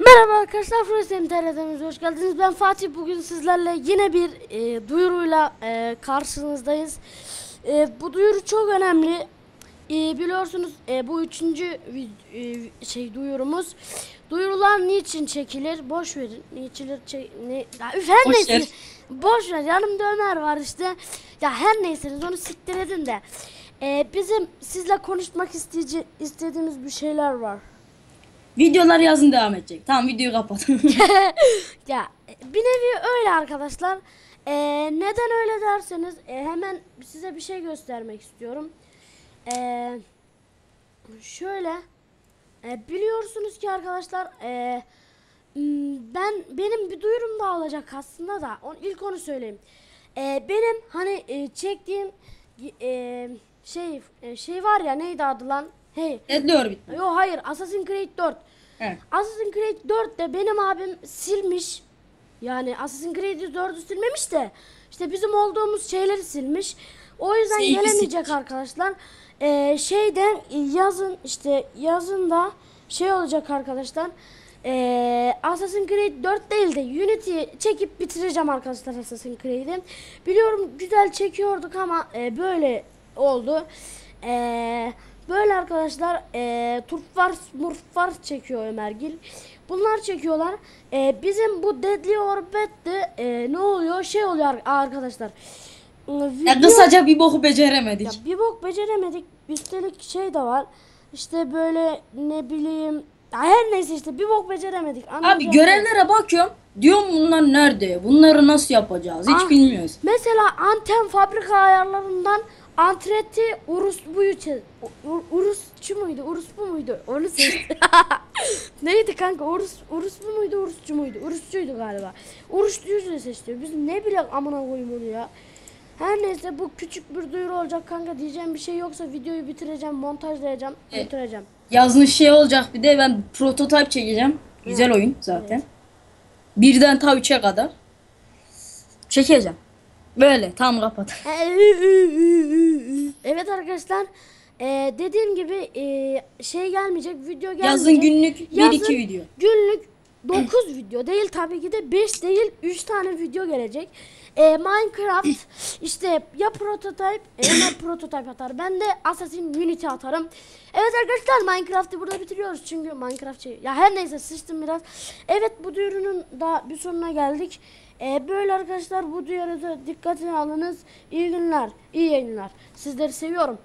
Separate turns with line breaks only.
Merhaba arkadaşlar, Frozen TR'demize hoş geldiniz. Ben Fatih. Bugün sizlerle yine bir e, duyuruyla e, karşınızdayız. E, bu duyuru çok önemli. E, biliyorsunuz e, bu üçüncü e, şey duyurumuz. Duyurular niçin çekilir? Boş verin. Niçin çek ne? Ya, üf, her
Boş
neyse.
ver.
Boş ver. Yanımda Ömer var işte. Ya her neyseniz onu siktir edin de. E, bizim sizle konuşmak isteyece istediğimiz bir şeyler var.
Videolar yazın devam edecek. Tamam videoyu kapat.
Ya bir nevi öyle arkadaşlar. Ee, neden öyle derseniz e, hemen size bir şey göstermek istiyorum. Ee, şöyle e, biliyorsunuz ki arkadaşlar e, ben benim bir duyurum daha olacak aslında da on, ilk onu söyleyeyim. E, benim hani e, çektiğim e, şey e, şey var ya neydi adı lan? Hey.
Deadly Orbit.
Yo hayır Assassin's Creed 4.
Evet.
Assassin's Creed 4'te benim abim silmiş. Yani Assassin's Creed 4'ü silmemiş de işte bizim olduğumuz şeyleri silmiş. O yüzden
Sevgi
gelemeyecek
silmiş.
arkadaşlar. Ee, şeyden yazın işte yazın da şey olacak arkadaşlar. Ee, Assassin's Creed 4 değil de Unity çekip bitireceğim arkadaşlar Assassin's Creed'i. Biliyorum güzel çekiyorduk ama e, böyle oldu. Eee Böyle arkadaşlar e, Turfars Murfars çekiyor Ömergil. Bunlar çekiyorlar. E, bizim bu Deadly Orbit'te e, ne oluyor? Şey oluyor ar- arkadaşlar. E,
Ya
video-
kısaca bir boku beceremedik.
ya bir bok beceremedik. Üstelik şey de var. İşte böyle ne bileyim. Ya her neyse işte bir bok beceremedik.
Abi
Anlayacağınız-
görevlere bakıyorum. Diyorum bunlar nerede? Bunları nasıl yapacağız? Hiç
Ah.
bilmiyoruz.
Mesela anten fabrika ayarlarından Antreti Urusbu'yu çe- U- Urusçu muydu? Urusbu muydu? Onu seçti. Neydi kanka? Urus Urusbu muydu? Urusçu muydu? Urusçuydu galiba. Urusçuyu da seçti. Biz ne bilek amına koyayım onu ya. Her neyse bu küçük bir duyuru olacak kanka diyeceğim bir şey yoksa videoyu bitireceğim, montajlayacağım,
Evet.
bitireceğim.
Yazın şey olacak bir de ben prototype çekeceğim. Güzel oyun zaten. Birden ta üçe kadar. Çekeceğim. Böyle tam kapat.
Evet arkadaşlar. eee, dediğim gibi eee, şey gelmeyecek, video gelmeyecek.
Yazın günlük 1-2
Yazın
video.
Günlük 9 video değil tabii ki de 5 değil 3 tane video gelecek. Eee, Minecraft işte ya prototype e, ya prototype atar. Ben de Assassin Unity atarım. Evet arkadaşlar Minecraft'ı burada bitiriyoruz çünkü Minecraft şey. Ya her neyse sıçtım biraz. Evet bu duyurunun da bir sonuna geldik. Eee, böyle arkadaşlar bu duyuruda dikkatine alınız. İyi günler, iyi yayınlar. Sizleri seviyorum.